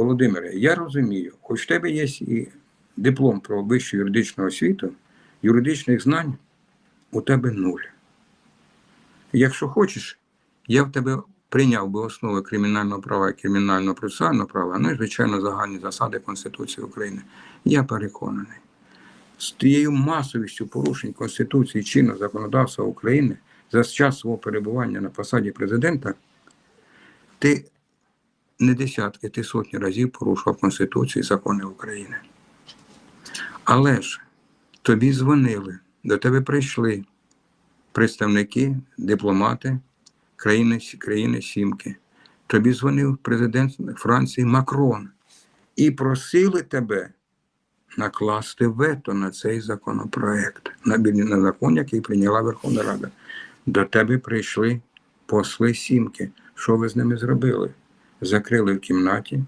Володимире, я розумію, хоч в тебе є і диплом про вищу юридичну освіту, юридичних знань у тебе нуль. Якщо хочеш, я в тебе прийняв би основи кримінального права і кримінального процесуального права, ну і, звичайно, загальні засади Конституції України. Я переконаний. З тією масовістю порушень Конституції чинного законодавства України за час свого перебування на посаді президента, ти не десятки, ти сотні разів порушував Конституцію і закони України. Але ж тобі дзвонили, до тебе прийшли представники, дипломати країни, країни Сімки. Тобі дзвонив президент Франції Макрон і просили тебе накласти вето на цей законопроект, на, на закон, який прийняла Верховна Рада. До тебе прийшли посли Сімки. Що ви з ними зробили? Закрили в кімнаті,